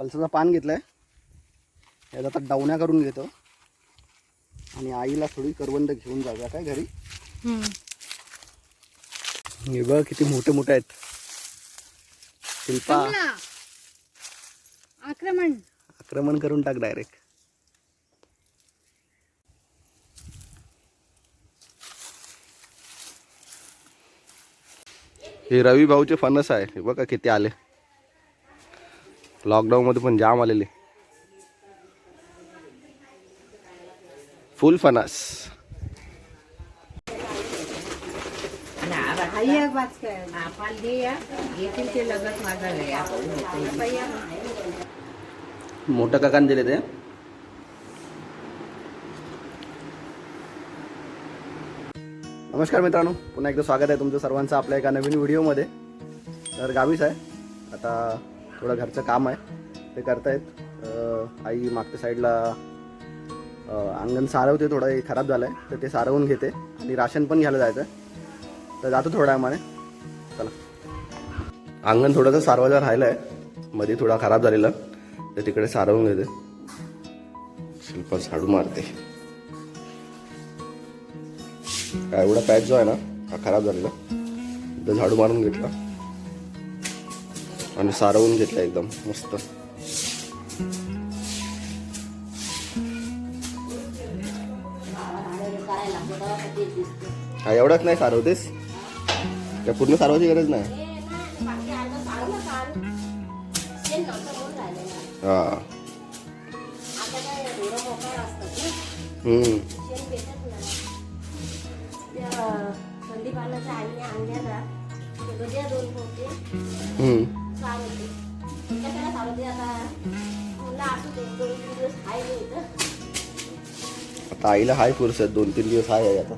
फलसाचं पान घेतलं आहे यात आता डावण्या करून घेतो. आणि आईला थोडी करवंद घेऊन जाऊया काय घरी? हे बघ किती मोठे मोठे आहेत. शिल्पा. आक्रमण. आक्रमण करून टाक डायरेक्ट हे रवी भाऊचे फणस आहे. बघा किती आले. लॉकडाऊन मध्ये पण जाम आलेले. फुल फनास येतील मोठं काकान दिले ते. नमस्कार मित्रांनो पुन्हा एकदा स्वागत आहे तुमचं सर्वांचं आपल्या एका नवीन व्हिडिओमध्ये. तर गावीच आहे. आता थोडं घरचं काम आहे. ते करतायत. आई मागच्या साईडला अंगण सारवते थोडं हे खराब झालं आहे तर ते सारवून घेते. आणि राशन पण घ्यायला जायचं आहे तर जातो थोडा माने चला. अंगण थोडंसं सारवायचं राहिलं आहे मध्ये थोडा खराब झालेला. तर तिकडे सारवून घेते. शिल्पा झाडू मारते. काय एवढा पॅच जो आहे ना हा खराब झालेला. तर झाडू मारून घेतला. आणि सारवून घेतला एकदम मस्त. हा एवढाच नाही सारवतेस? त्या पूर्ण सारवायची गरज नाही? हा. हम्म. आता आईला हाय फुरसत दोन तीन दिवस हाय आहे आता.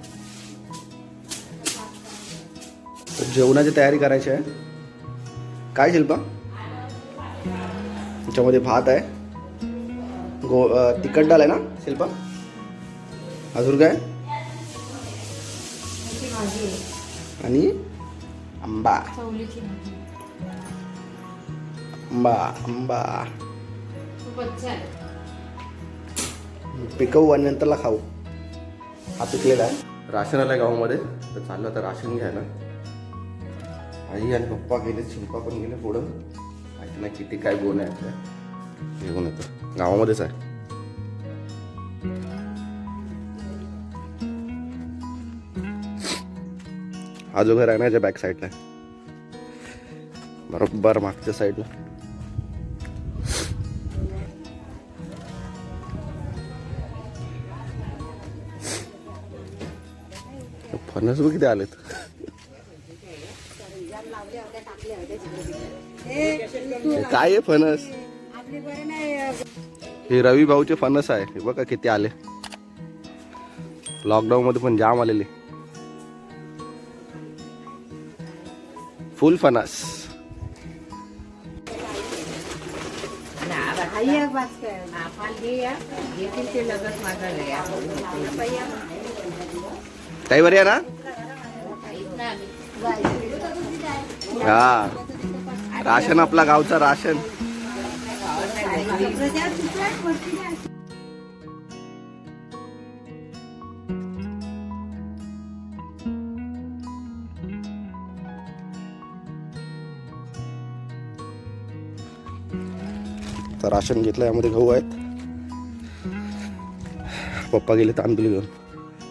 तर जेवणाची तयारी करायची आहे. काय शिल्पा? त्याच्यामध्ये भात आहे. गो तिखट डाल आहे ना शिल्पा? अजून काय? आणि आंबा. आंबा आंबा. पिकवू आणि नंतरला खाऊ. हा पिकलेला आहे. राशन आलं गावामध्ये तर चाललं आता राशन घ्यायला. आई आणि पप्पा गेले शिंपा पण गेले पुढं. माहिती नाही किती काय गुण आहे आपल्या घेऊन येतो. गावामध्येच आहे. हा जो घर आहे ना याच्या बॅक साईडला बरोबर मागच्या साईडला फणस बघ किती आलेत? हे काय आहे फणस? हे रवी भाऊचे फणस आहे. हे बघा किती आले. लॉकडाऊन मध्ये पण जाम आलेले. फुल फणस. ते लगत माझा ताई बरी आहे ना? हा. राशन आपला गावचा राशन. तर राशन घेतलं यामध्ये गहू आहेत. पप्पा गेले तांदूळ घेऊन.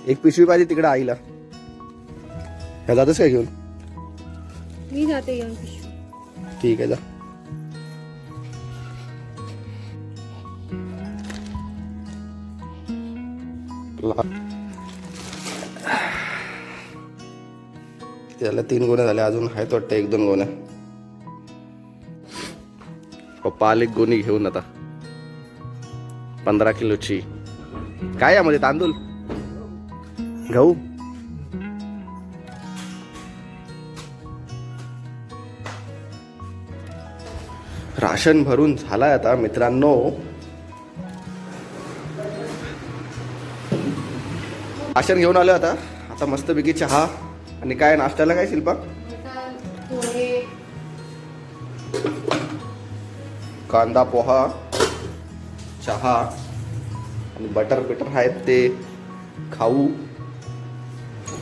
एक पिशवी पाहिजे तिकडे आईला. ह्या जातच काय घेऊन? मी जाते येऊन पिशवी. ठीक आहे जा. त्याला तीन गोण्या झाल्या अजून आहेत वाटतं एक दोन गोण्या पप्पा आले गोणी घेऊन आता. पंधरा किलोची. काय यामध्ये तांदूळ? गहू. राशन भरून झालाय आता मित्रांनो. राशन घेऊन आलो आता. आता मस्तपैकी चहा आणि काय नाश्त्याला काय शिल्पा? कांदा पोहा चहा आणि बटर बिटर आहेत ते खाऊ.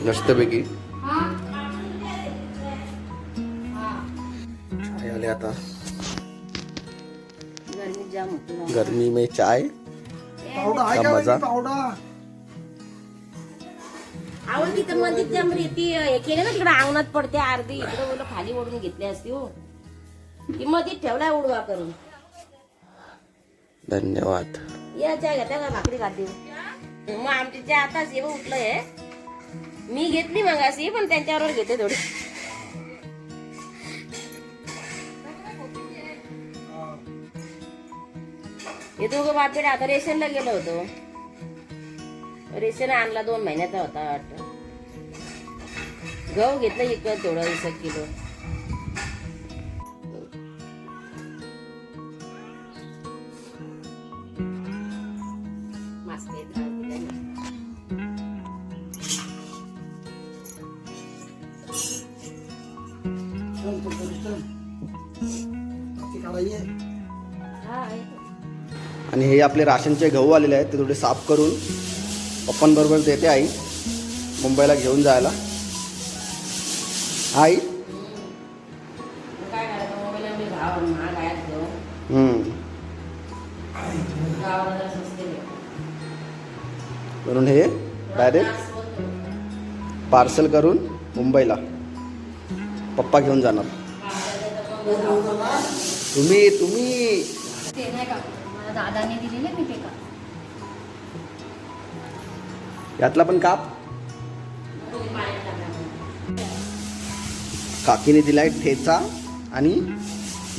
मस्तपैकी. चाय आले आता. गरमी में चाय. का मजा? आवड तिथं मध्ये त्यामध्ये ती हे केले ना तिकडे अंगणात पडते अर्धी. इकडे बोल खाली ओढून घेतली असती हो. ती मध्ये ठेवलाय उडवा करून. धन्यवाद. या चाय घेता का? भाकरी खाते. मग आमची चहा आताच येऊ उठलंय. मी घेतली मग अशी पण त्यांच्याबरोबर घेते थोडी. हे दोघं बापेड आता रेशनला गेलो होतो. रेशन आणला दोन महिन्याचा होता वाटत. गहू घेतलं इकडं थोडं एक किलो. हा, आहे. आणि हे आपले राशनचे गहू आलेले आहेत ते थोडे साफ करून पप्पांबरोबर देते आई मुंबईला घेऊन जायला आई काय करायचं मोबाईल भाव महाग हम्म. गावाला स्वस्त म्हणून हे डायरेक्ट पार्सल करून मुंबईला पप्पा घेऊन जाणार. तुम्ही तुम्ही. ते नाही का? मला दादाने दिलेले मी ते का? यातला पण काप? काकीने दिलाय ठेचा आणि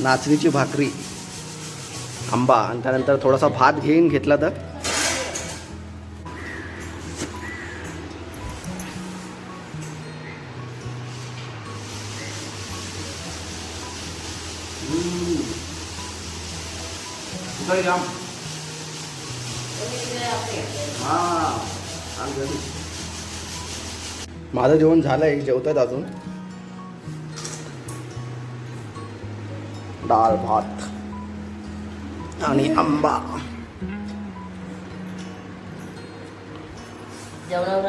नाचणीची भाकरी. आंबा. आणि त्यानंतर थोडासा भात घेऊन घेतला तर. माझं जेवण झालंय जेवतात अजून. डाळ भात आणि आंबा. जेवणावर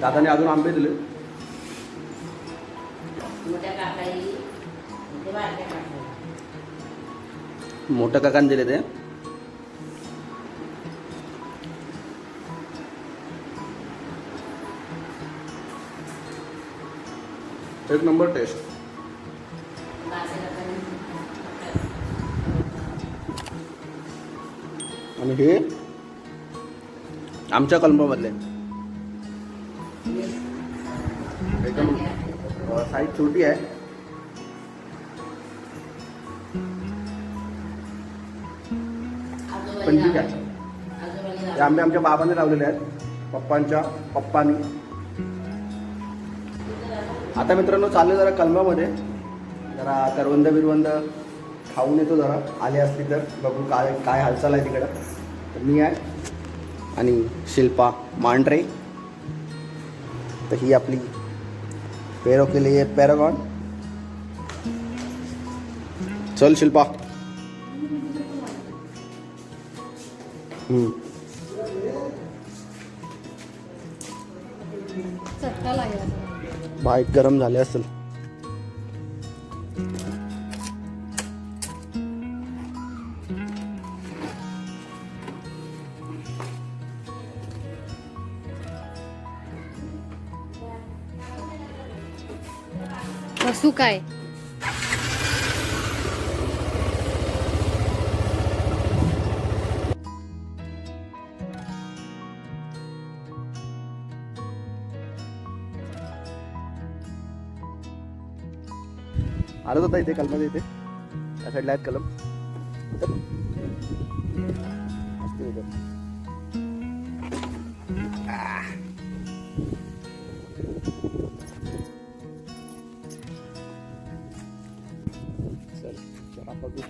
दादाने अजून आंबे दिले. मोठ्या काकाने दिले ते. एक नंबर टेस्ट आणि हे आमच्या कलमामधले. साईज छोटी आहे पण ठीक आहे हे आंबे आमच्या बाबाने लावलेले आहेत पप्पांच्या पप्पानी. आता मित्रांनो चालले जरा कलमामध्ये. जरा करवंद बिरवंद खाऊन येतो जरा. आले असली तर बघू काय काय हालचाल आहे तिकडं. तर मी आहे आणि शिल्पा मांढरे. तर ही आपली पेरो के लिए पॅरागॉन। चल शिल्पा। बाईक गरम झाले असेल. काय? आलत होता इथे कलमात इथे. त्या साईडला आहेत कलम. बघू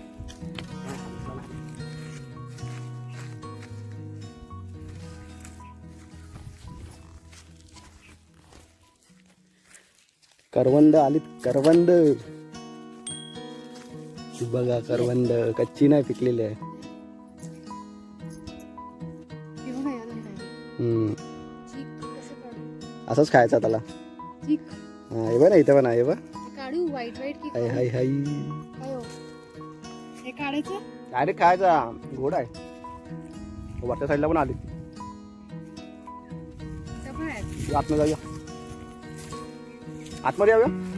करवंद आलीत करवंद. बघा करवंद कच्ची नाही पिकलेली आहे. असंच खायचा त्याला. हा हे बघ ना इथं पण आहे हाय हाय. हाय हो? काढायचं? डायरेक्ट खायचा गोड आहे. वरच्या साईडला पण आली. आतमध्ये जाऊया. आतमध्ये जाऊया?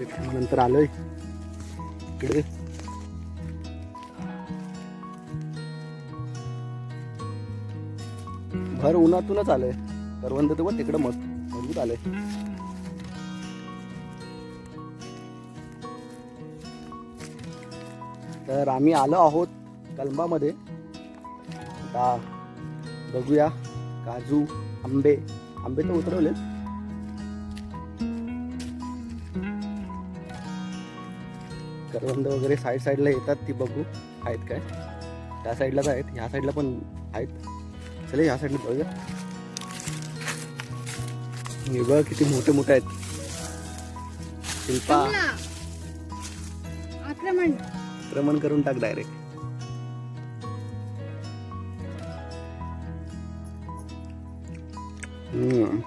नंतर आलोय. इकडे. भर उन्हातूनच आलंय. करवंद तर बघ तिकडं मस्त मजबूत आलंय. तर आम्ही आलो आहोत कलंबामध्ये. आता बघूया काजू आंबे. आंबे तर उतरवले करवंद वगैरे साईड साईडला येतात ती बघू. आहेत काय? त्या साईडलाच आहेत. ह्या साईडला पण आहेत. चला ह्या साईडला बघूया हे बघ किती मोठे मोठे आहेत. शिल्पा. आक्रमण. आक्रमण करून टाक डायरेक्ट हम्म.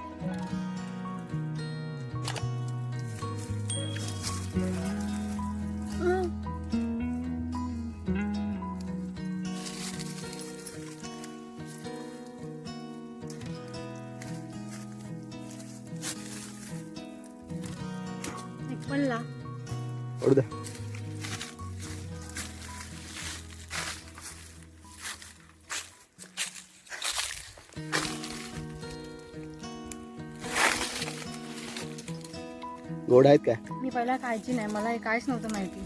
पडला. पडू द्या. गोड आहेत काय? मी पहिला खायची नाही मला हे काहीच नव्हतं माहिती.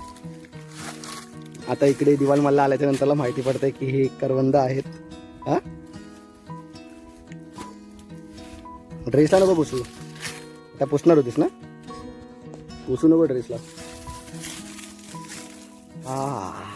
आता इकडे दिवाल मल्ला आल्याच्या नंतरला माहिती पडतंय की हे करवंद आहेत. हा? ड्रेसला नको पुसू. आता पुसणार होतीस ना? पुसू नको ड्रेसला हा.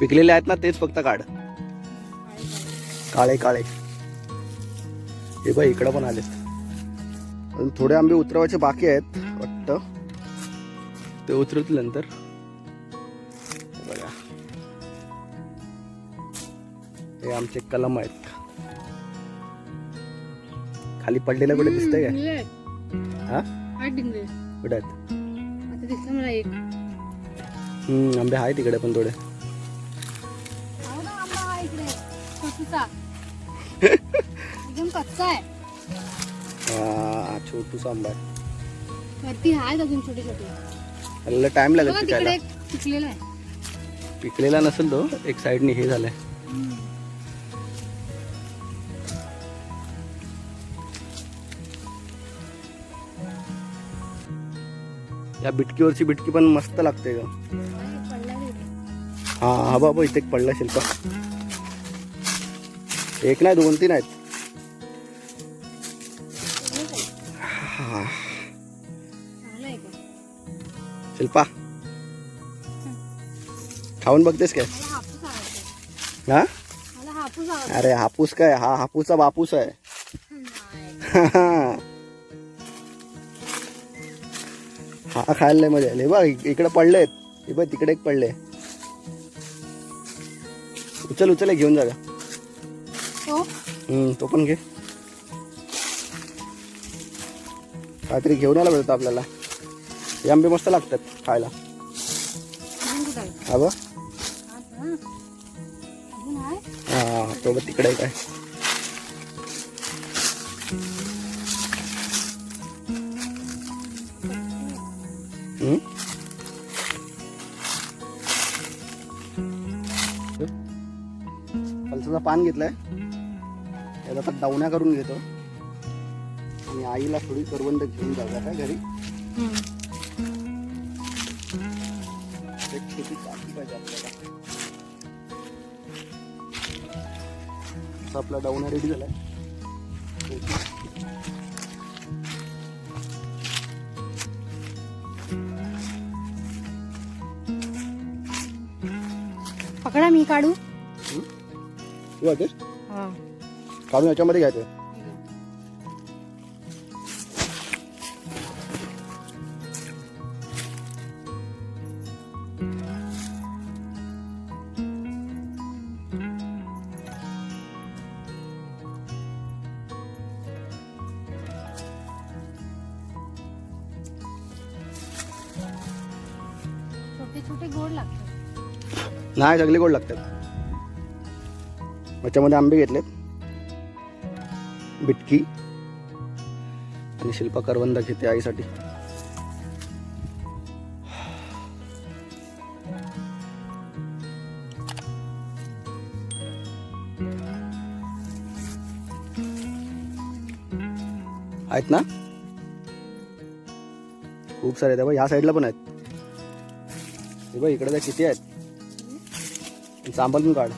पिकलेले आहेत ना तेच फक्त काढ. काळे काळे. हे बघ इकडं पण आलेत. अजून थोडे आंबे उतरवायचे बाकी आहेत वाटतं. ते उतरवतील नंतर. हे बघा. हे आमचे कलम आहेत. खाली पडलेलं कुठे दिसतंय काय? हा? कुठे आहेत? आंबे आहेत तिकडे पण थोडे. कच्चा. एकदम कच्चा आहे. हा, छोटूसा आंबा आहे वरती आहेत अजून छोटे छोटे. त्याला टाइम लागेल बघा पिकायला. तिकडे एक पिकलेला आहे. पिकलेला नसेल तो एक साईडने हे झालंय. या बिटकीवरची बिटकी पण मस्त लागते ग. पडला हा हा बाबा इथे एक पडला शिल्पा एक नाही दोन तीन आहेत. शिल्पा. खाऊन बघतेस काय? हा? अरे हापूस काय? हा हापूसचा बापूस आहे. हा खायला लय मजा आली. बघ इकडे पडलेत. हे बघ तिकडे एक पडले. उचल उचल घेऊन जा तो पण घे. काहीतरी घेऊन यायला भेटतं आपल्याला. हे आंबे मस्त लागतात खायला. हा हा तो बघ तिकडे काय. पान घेतलंय. आता डावण्या करून घेतो. आणि आईला थोडी करवंद घेऊन जाऊया काय घरी? एक छोटी काठी पाहिजे आपल्याला. असा आपला डावण्या रेडी झालाय. पकडा मी काढू. हा काढून याच्यामध्ये घ्यायचं. छोटे छोटे गोड लागतात. नाही सगळे गोड लागतात. याच्यामध्ये आंबे घेतलेत. बिटकी आणि शिल्पा करवंदा घेते आईसाठी. आहेत ना? खूप सारे आहेत. ह्या साईडला पण आहेत. हे बघ इकडे त्या किती आहेत. चांबल पण काढ.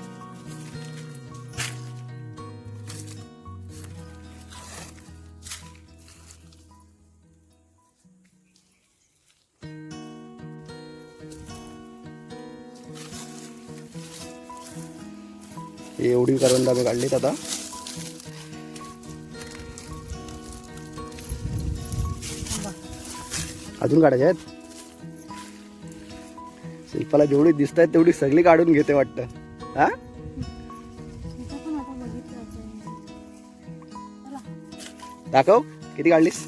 एवढी करवंद आम्ही काढलीत आता. अजून काढायचे आहेत? शिल्पाला जेवढी दिसत आहेत तेवढी सगळी काढून घेते वाटतं. हा? दाखव किती काढलीस?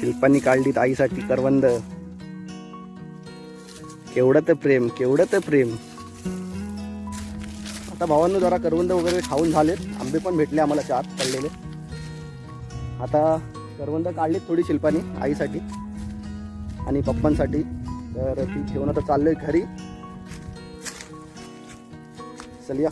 शिल्पानी काढलीत आईसाठी करवंद. केवढं तर प्रेम केवढं तर प्रेम. आता भावांनो जरा करवंद वगैरे खाऊन झालेत. आंबे पण भेटले आम्हाला चार पडलेले. आता करवंद काढलीत थोडी शिल्पानी आईसाठी आणि पप्पांसाठी. तर ती घेऊन आता चाललोय घरी. चल या.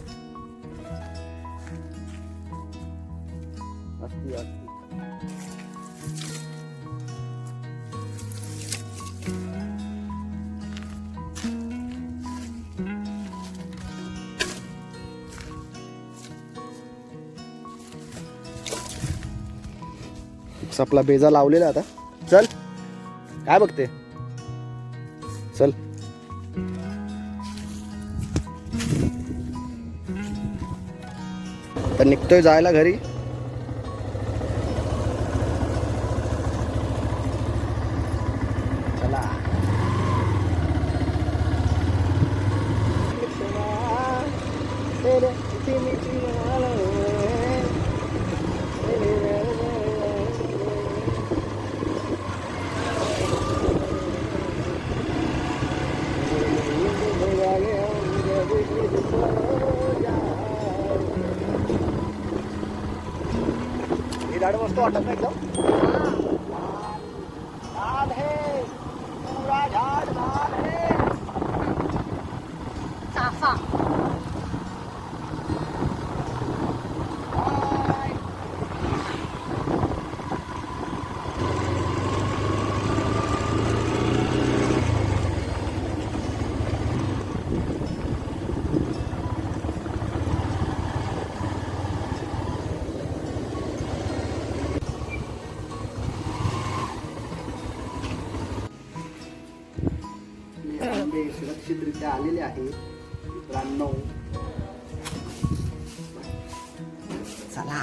आपला बेजा लावलेला आता. चल. काय बघते? चल. तर निघतोय जायला घरी. झाड मस्त वाटत ना एकदम लाल है पूरा झाड लाल है चला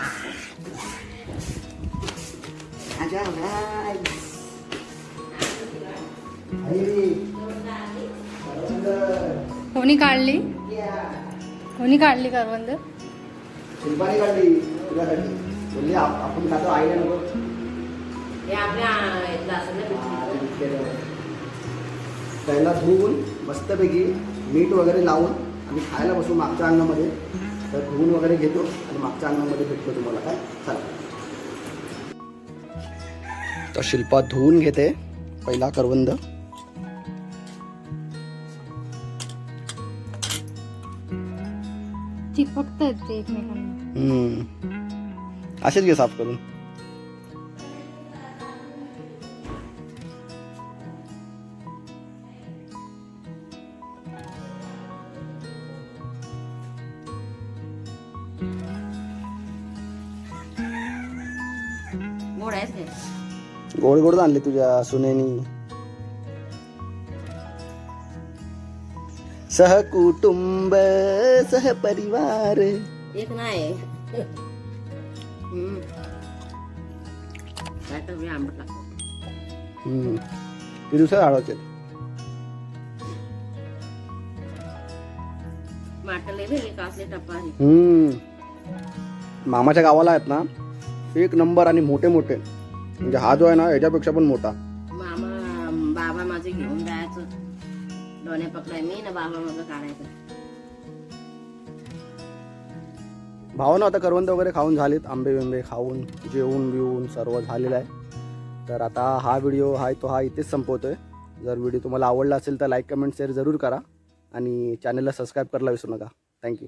कोणी काढली? कोणी काढली करवंद? शिल्पाने काढली. तुझ्यासाठी. बोलली आप- आपण खातो आईला नको. हे. त्याला धुवून मस्तपैकी मीठ वगैरे लावून आम्ही खायला बसू मागच्या अंगामध्ये तर धुवून वगैरे घेतो आणि मागच्या अंगामध्ये भेटतो तुम्हाला. काय? चला. तर शिल्पा धुवून घेते पहिला करवंद. चिपकतायत ते एकमेकांना. हम्म. असेच घे साफ करून. गोड गोड आणले तुझ्या सुनेनी. सहकुटुंब सहपरिवार. एक नाही. किती दिवसात हम्म. मामाच्या गावाला आहेत ना एक नंबर आणि मोठे मोठे. म्हणजे हा जो आहे ना याच्यापेक्षा पण मोठा. मामा बाबा माझे घेऊन जायचं. पकडाय मी ना बाबा माझं काढायचं. भावानं आता करवंद वगैरे खाऊन झालेत आंबे बिंबे खाऊन जेवून बिवून सर्व झालेलं आहे. तर आता हा व्हिडिओ आहे तो हा इथेच संपवतोय. जर व्हिडिओ तुम्हाला आवडला असेल तर लाईक कमेंट शेअर जरूर करा. आणि चॅनलला सबस्क्राईब करायला विसरू नका. थँक्यू